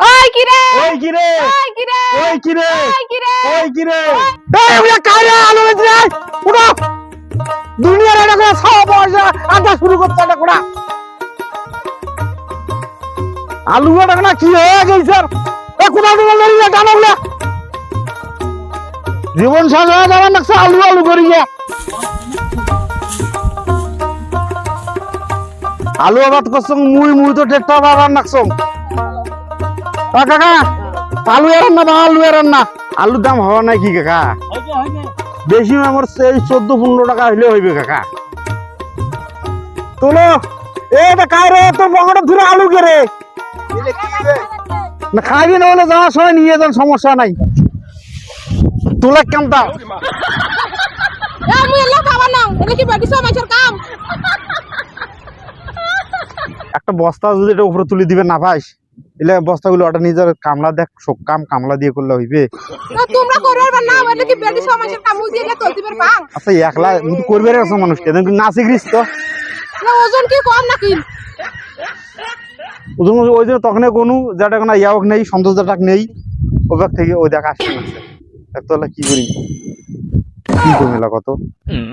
ওই কি রে ওই কি রে ওই কি রে ওই কি রে ওই কি রে ওই কি রে এই কারে আলো দুনিয়ার এটা করে সব পয়সা আড্ডা শুরু করতে এটা কোড়া আলু এটা না কি হয়ে গেছে? স্যার এ কোনা দিকে লড়িয়ে টানো বলে জীবন শেষ হয়ে যাবে না আলু আলু করিয়ে আলু আবাদ করছ মুই মুই তো ট্রেক্টর বাবার নাকছো। কাকা আলু এরান না আলু এরান না? আলুর দাম হওয়া নাই কি কাকা? বেশি না আমার সেই চোদ্দ পনেরো টাকা হইলে হইবে কাকা। তোলো এটা কাই রে তোর বঙ্গটা ধরে আলু কে রে। না খাইবি না হলে যাওয়ার সময় নিয়ে যান সমস্যা নাই। তোলা কেমতা এ একটা বস্তা যদি এটা উপরে তুলে দিবে না পাইস এলে বস্তাগুলো ওটা নিজের কামলা দেখ সব কাম কামলা দিয়ে করলে হইবে। তোমরা করবে না এটা কি বেটি সমাজের কাম দিয়ে এটা তোলতে পারবা? আচ্ছা একলা কিন্তু করবে রেছো মানুষকে কিন্তু নাচে গ্রিস তো? না ওজন কি কম নাকি? ওজন ওই জন্য তখন কোনো যেটা কোনো ইয়াওক নেই সন্তোষ টাক নেই। ওবার থেকে ওই দেখ আসছে না তাহলে কি করি? কি করি কত?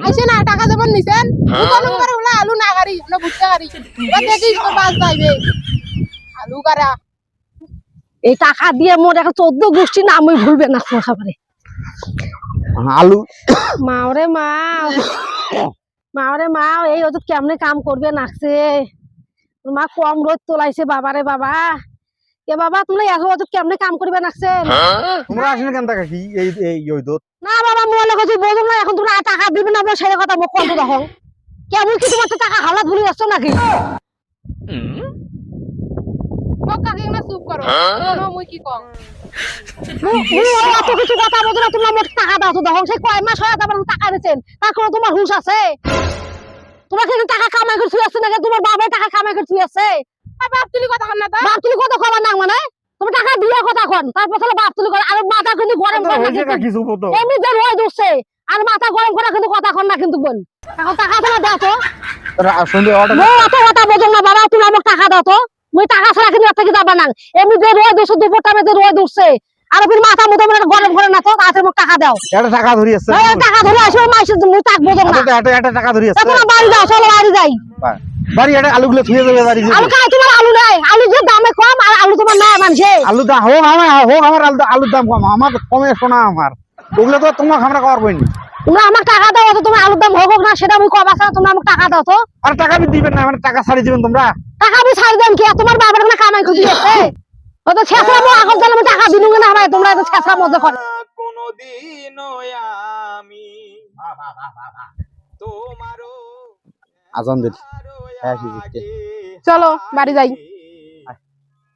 আইছে না টাকা যেমন নিছেন? দোকান করে হলা আলু না গাড়ি না বুঝতে গাড়ি। দেখি তো বাস যাইবে। আলু গাড়া। এই টাকা দিয়ে মোর এখন চোদ্দ গোষ্ঠী না আমি ভুলবে না কোনো খাবারে। আলু। মাওরে মা মাওরে মা এই ওদের কেমনে কাম করবে নাকছে? ওর মা কম রোদ তোলাইছে বাবারে বাবা। এ বাবা তোমরা এত ওদের কেমনে কাম করবে নাকছেন তোমরা আসলে কেন টাকা কি এই এই ওই দোত না বাবা মোর কথা বোঝো না এখন তোমরা টাকা দিবে না বলে সেই কথা মোক কত তখন কেমন কি তোমার টাকা হালাত ভুলে যাচ্ছ নাকি? ও কাকি না চুপ করো। না মুই কি কম মু- মু ওই এত কিছু কথা বোঝো না তোমরা মোট টাকা দাও তো তখন সেই কয় মাস হয়ে তারপর টাকা দিচ্ছেন তার তোমার হুঁশ আছে। তোমার কিন্তু টাকা কামাই করে আছে নাকি? তোমার বাবা টাকা কামাই করে আছে। আর বাপ তুলি কথা না বাপ তুলি কত খবর না মানে। তুমি টাকা দিয়ে কথা কন তারপর তাহলে বাপ তুলি করে আর মাথা কিন্তু গরম করে না এমনি আর মাথা গরম করে কিন্তু কথা কন না কিন্তু বল। এখন টাকা তোমার দাও তো। অত কথা বোঝো না বাবা তুমি আমাকে টাকা দাও তো। মুই টাকা ছাড়া কিন্তু একটা যাবা না। এমনি যে রয়ে দুসছে দুপুর টাইমে যে রয়ে দুসছে আর মাথা মুতো মানে গরম করে না তো তাতে মোক টাকা দাও। এটা টাকা ধরি আসছে এই টাকা ধরে আসবে মাইসে মুই টাক বোঝো না। এটা এটা এটা টাকা ধরি তা আসছে তোমার বাড়ি যাও চলো বাড়ি যাই। বাড়ি এটা আলুগুলো থুয়ে দেবে বাড়ি আলু খাই তোমার আলু নাই। আলু যে দামে কম আর আলু তোমার নাই মানুষে। আলু দাম হোক আমার হোক আমার আলু আলুর দাম কম। আমার কমে শোনা আমার। ওগুলো তো তোমার আমরা খাবার পাইনি তোমরা আমাকে টাকা দাও তো তোমার আলুর দাম হোক না সেটা আমি কম আছে তোমরা আমাকে টাকা দাও তো। আর টাকা দিবেন না মানে টাকা ছাড়ি দিবেন তোমরা। টাকা আমি ছাড় দেন কি? তোমার বাবার ওখানে কামাই খুঁজি আছে। ও তো ছেঁচড়া মো এখন জানো টাকা দিলুম না আমার তোমরা এত ছেঁচড়া মজা করে কোনদিনও আমি তোমারও আজান দিল হ্যাঁ। চলো বাড়ি যাই।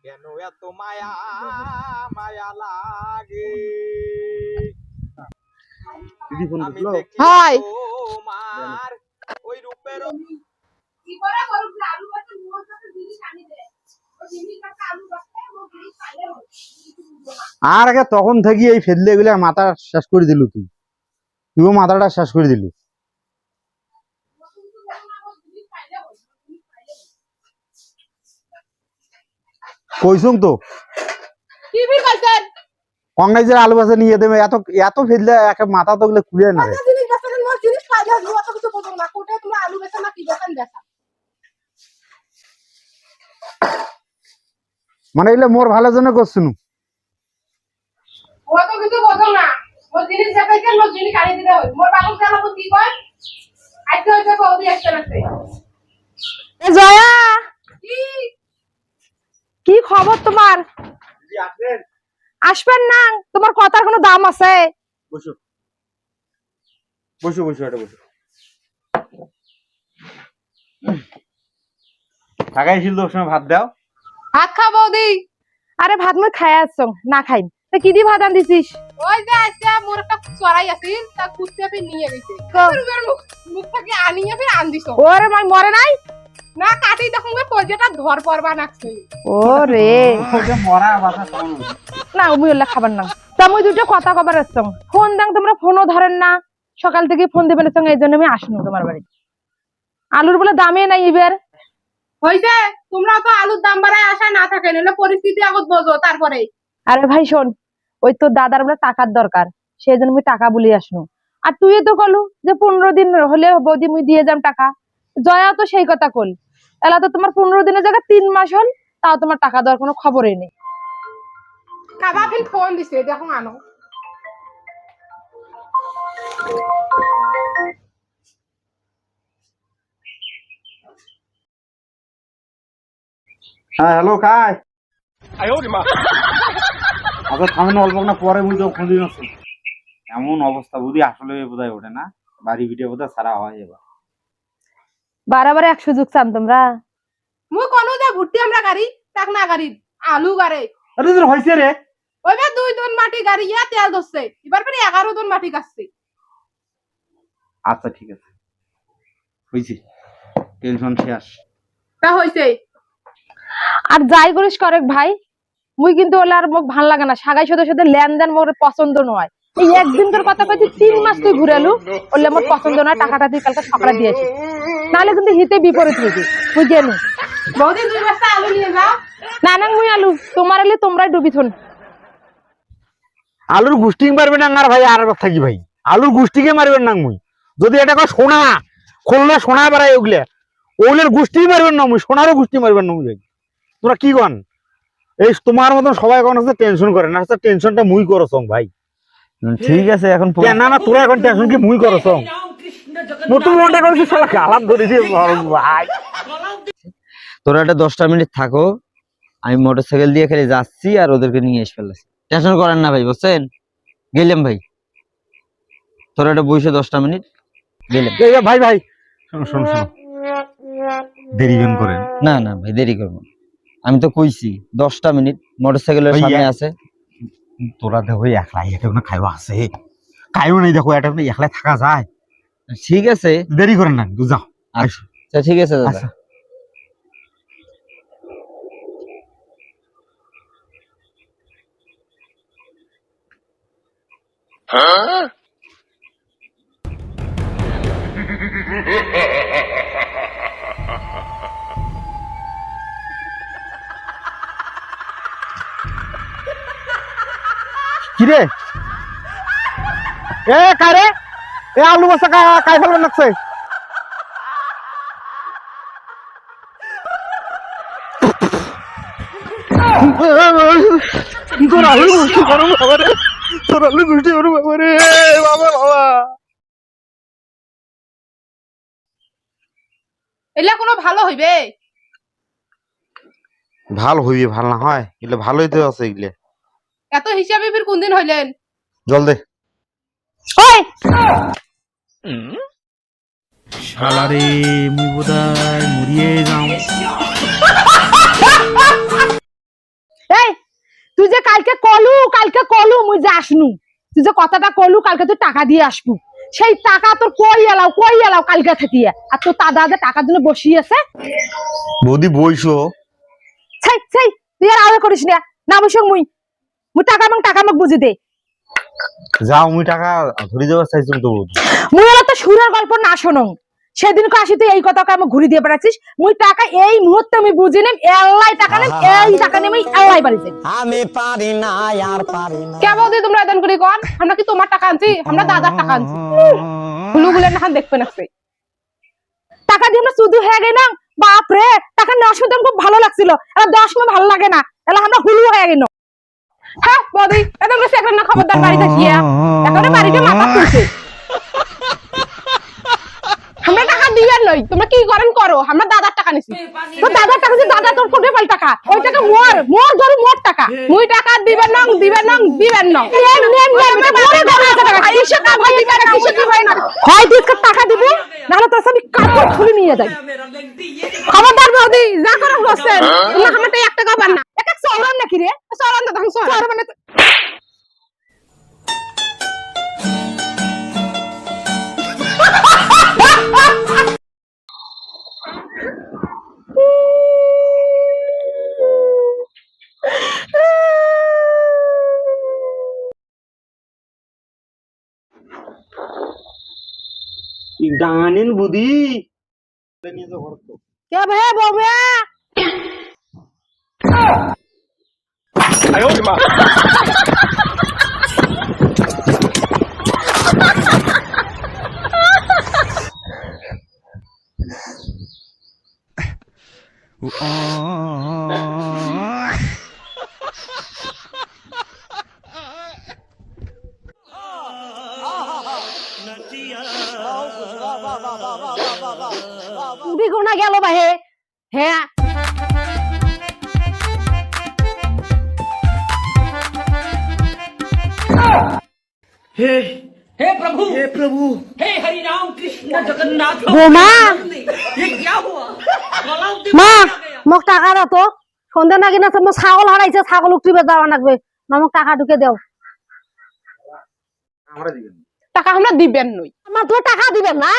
কেন এত মায়া মায়া লাগে দিদি ফোন করল দেখি তোমার ওই রূপের আর আগে তখন থেকে এই ফেললে এগুলো মাথা শেষ করে দিলু তুই তুইও মাথাটা শেষ করে দিলু। কইসুম তো কংগ্রেসের আলু বাসে নিয়ে দেবে এত এত ফেললে এক মাথা তো গুলো খুলে না রে জিনিস বেচেন মোর জিনিস খাইলে আমি অত কিছু বলব না কোটে তুমি আলু বেচা না কি বেচেন বেচা মানে এগুলো মোর ভালো জন্য করছুন। হয় জয়া! কি? কি খবর তোমার? আসবেন। না তোমার কথার কোনো দাম আছে। বসো। বসো বসো এটা বসো। তোর সময় ভাত দাও। ভাত খা বৌদি আরে ভাত মই খাই আসছো না খাইম। তা কি দি ভাত আনদিছিস ওই যে আজকে মোর একটা চড়াই আছিল তা কুত্তে ফির নিয়ে গেছে। মুখ মুখ থেকে আনিয়ে ফির ওরে মাই মরে নাই? না কাটি দেখুন পর্যাটা ধর পড়বা নাকছে। ও রে মরা বাসা না মুই ওলা খাবার না। তা মুই দুটো কথা কবার আসছো ফোন দাং তোমরা ফোনও ধরেন না। সকাল থেকে ফোন দেবেন সঙ্গে এই জন্য আমি আসিনি তোমার বাড়ি আলুর বলে দামে নাই এবার হইছে তোমরা তো আলুর দাম বাড়ায় আশা না থাকে নাহলে পরিস্থিতি আগত বোঝো তারপরে। আরে ভাই শোন ওই তো দাদার বলে টাকার দরকার সেই জন্য আমি টাকা বলি আসনু। আর তুই তো কলু যে পনেরো দিন হলে বৌদি মুই দিয়ে যাম টাকা। জয়া তো সেই কথা কল এলা তো তোমার পনেরো দিনের জায়গায় তিন মাস হল তাও তোমার টাকা দেওয়ার কোনো খবরই নেই। কাবা ফিল ফোন দিছে দেখো আনো। হ্যাঁ হ্যালো কাই? আচ্ছা থামেন অল্প না পরে মুই তো খুঁজি আছি এমন অবস্থা বুঝি আসলে বোধহয় ওঠে না। বাড়ি ভিডিও বোধহয় সারা হয় এবার। বারে এক সুযোগ চান তোমরা। মুই কোনো যে ভুট্টি আমরা গাড়ি তাক না গাড়ি আলু গাড়ে। আরে তোর হয়েছে রে। ওইবার দুই দন মাটি গাড়ি ইয়া তেল ধরছে। এবার পরে এগারো দন মাটি গাছছে। আচ্ছা ঠিক আছে। হয়েছে টেনশন শেষ। তা হইছে। আর যাই করিস করেক ভাই মুই কিন্তু ওলে আর মোক ভালো লাগে না। সাগাই সাথে সাথে লেনদেন মোর পছন্দ নয়। এই একদিন তোর কথা কইতে তিন মাস তুই ঘুরে এলু ওলে মোর পছন্দ নয় টাকাটা তুই কালকে সকালে দিয়েছিস। নাহলে কিন্তু হিতে বিপরীত হইবি তুই গেলু বৌদি দুই বস্তা আলু নিয়ে যাও। না না মুই আলু তোমার এলে তোমরাই ডুবি থন। আলুর গুষ্টিং মারবে না আর ভাই আর থাকি ভাই। আলুর গুষ্টিকে মারবেন না মুই। যদি এটা কয় সোনা খুলনা সোনা বেড়ায় ওগুলা ওগুলোর গুষ্টি মারবেন না মুই সোনারও গুষ্টি মারবেন না মুই তোরা কি কন? এই তোমার মতন সবাই কোন আছে টেনশন করে না। টেনশনটা মুই করো সং ভাই। ঠিক আছে এখন না না তোরা এখন টেনশন কি মুই করো সং? নতুন মনটা করেছি শালা ধরে দিয়ে ভাই। তোরা একটা দশটা মিনিট থাকো আমি মোটরসাইকেল দিয়ে খালি যাচ্ছি আর ওদেরকে নিয়ে এসে ফেলেছি টেনশন করেন না ভাই বুঝছেন? গেলাম ভাই। তোরা একটা বসে দশটা মিনিট গেলাম। এই ভাই ভাই। শোনো শোনো শোনো। দেরি করেন? না না ভাই দেরি করব না। আমি তো কইছি দশটা মিনিট মোটরসাইকেলের। সামনে আছে। তোরা দেখো একলাই এটা কোনো খাইবা আছে। খাইও নাই দেখো এটা কোনো একলাই থাকা যায়। ঠিক আছে। দেরি করেন না তুই যাও আচ্ছা আচ্ছা, ঠিক আছে দাদা। আচ্ছা। কিরে? এ কারে? এ আলু বস্তা কাই ফেলবেন লাগছে তোর আলু গুষ্টি করো বাবা রে। তোর আলু গুষ্টি করো বাবা রে। বাবা বাবা। এলে কোনো ভালো হইবে? ভালো হইবে ভালো না হয়। এগুলো ভালোই তো আছে এগুলো। এত হিসাবে ফির কোন দিন হইলেন? জল দে। ওই! শালারে মুই বোধহয় মরিয়ে যাও। এই তুই যে কালকে কলু কালকে কলু মুই যে আসনু। তুই যে কথাটা কলু কালকে তুই টাকা দিয়ে আসবু। সেই টাকা তোর কই এলাও কই এলাও কালকে থাকিয়ে? আর তোর দাদা যে টাকার জন্য বসিয়ে আছে বৌদি বইছো সেই সেই তুই আর আগে করিস না। না বসে মুই। মুই টাকা এবং টাকা আমাকে বুঝি দে যাও মুই টাকা ধরে যাওয়ার চাইছিলাম তো মুই তো সুরের গল্প না শোনো। সেদিনকে আসি তুই এই কথাকে আমাকে ঘুরি দিয়ে বেড়াচ্ছিস। মুই টাকা এই মুহূর্তে আমি বুঝি নেম এল্লাই টাকা নেম এই টাকা নেম আমি পারি না আর পারি না। কে বৌদি তোমরা এদন করে কন? আমরা কি তোমার টাকা আনছি আমরা দাদার টাকা আনছি। হুলু গুলে না দেখবে না টাকা দিয়ে আমরা শুধু হয়ে গেলাম বাপ রে টাকা নেওয়ার সময় খুব ভালো লাগছিল। আর দশ সময় ভালো লাগে না তাহলে আমরা হুলু হয়ে গেল হ্যাঁ না টাকা তোমরা কি করেন করো দাদার টাকা নিছি তো দাদার টাকা যে দাদা তোর কোটে টাকা ওই টাকা মোর মোর ধরে মোর টাকা মুই টাকা দিবেন নং দিবেন নং দিবেন নং টাকা কিসে টাকা কিসে দিবেন হয় আজকে টাকা দিবি নাহলে তোর আমি কাপড় খুলে নিয়ে যাই খবরদার বৌদি যা করো বসছেন তোমরা আমারটা একটা টাকা পান না। এক এক সরাম নাকি রে? চলন তো ধ্বংস। সরাম মানে गाणीन बुधी. त्या भया बोम्या বিগুনা গেল বাহে। হ্যাঁ হে हे प्रभु हे प्रभु हे हरि राम कृष्ण जगन्नाथ बोमा ये क्या हुआ মা মোক টাকা দাও তো। সন্ধ্যা না না তোমার ছাগল হারাইছে ছাগল উঠিবে দেওয়া লাগবে আমাকে টাকা ঢুকে দাও। টাকা আমরা দিবেন। নই। আমার তো টাকা দিবেন না।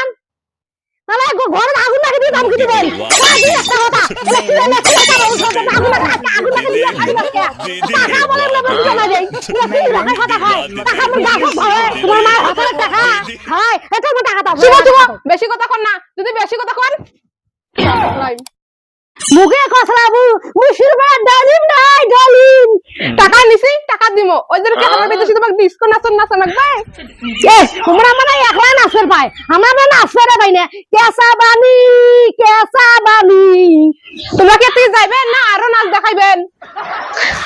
বেশি কথা কন না। যদি বেশি কথা কন। মুখে মুশির মা ডালিম নাই ডালিম। টাকা নিছি টাকা দিমো। ওইদেরকে আমার বিদেশি তোমাকে ডিস্কো নাচন নাচন লাগবে? এ তোমরা মানে একলা নাচের আমরা মানে নাচের না। কেসা বানি কেসা বানি তোমরা কি তুই যাইবেন না আরও নাচ দেখাইবেন?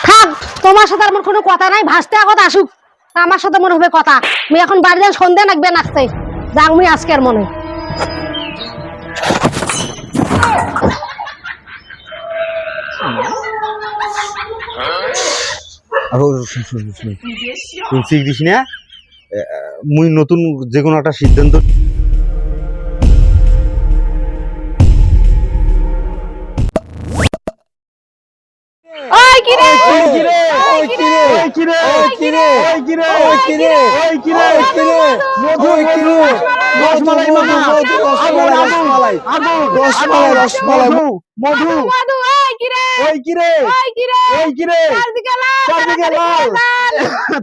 থাক তোমার সাথে আমার কোনো কথা নাই। ভাসতে আগত আসুক। আমার সাথে মনে হবে কথা। আমি এখন বাড়ি যাই সন্ধ্যা নাকবে নাচতে। যাও আমি আজকের মনে। তুলসি দিস না মুই নতুন যে কোনো একটা সিদ্ধান্ত মধু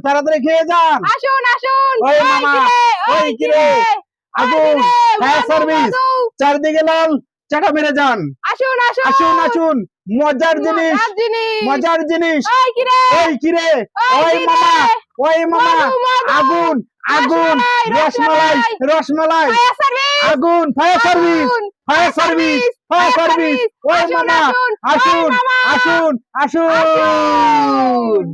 তাড়াতাড়ি খেয়ে যান। আসুন আসুন। ওই মামা ওই কিরে? ফায়ার সার্ভিস চারদিকে লাল চাটা মেরে যান। আসুন আসুন। আসুন আসুন। মজার জিনিস। মজার জিনিস। ওই কিরে? ওই মামা ওই মামা। আগুন আগুন। রসমালাই রসমালাই আগুন fire service fire service fire service ওই আসুন, মামা আসুন। আসুন আসুন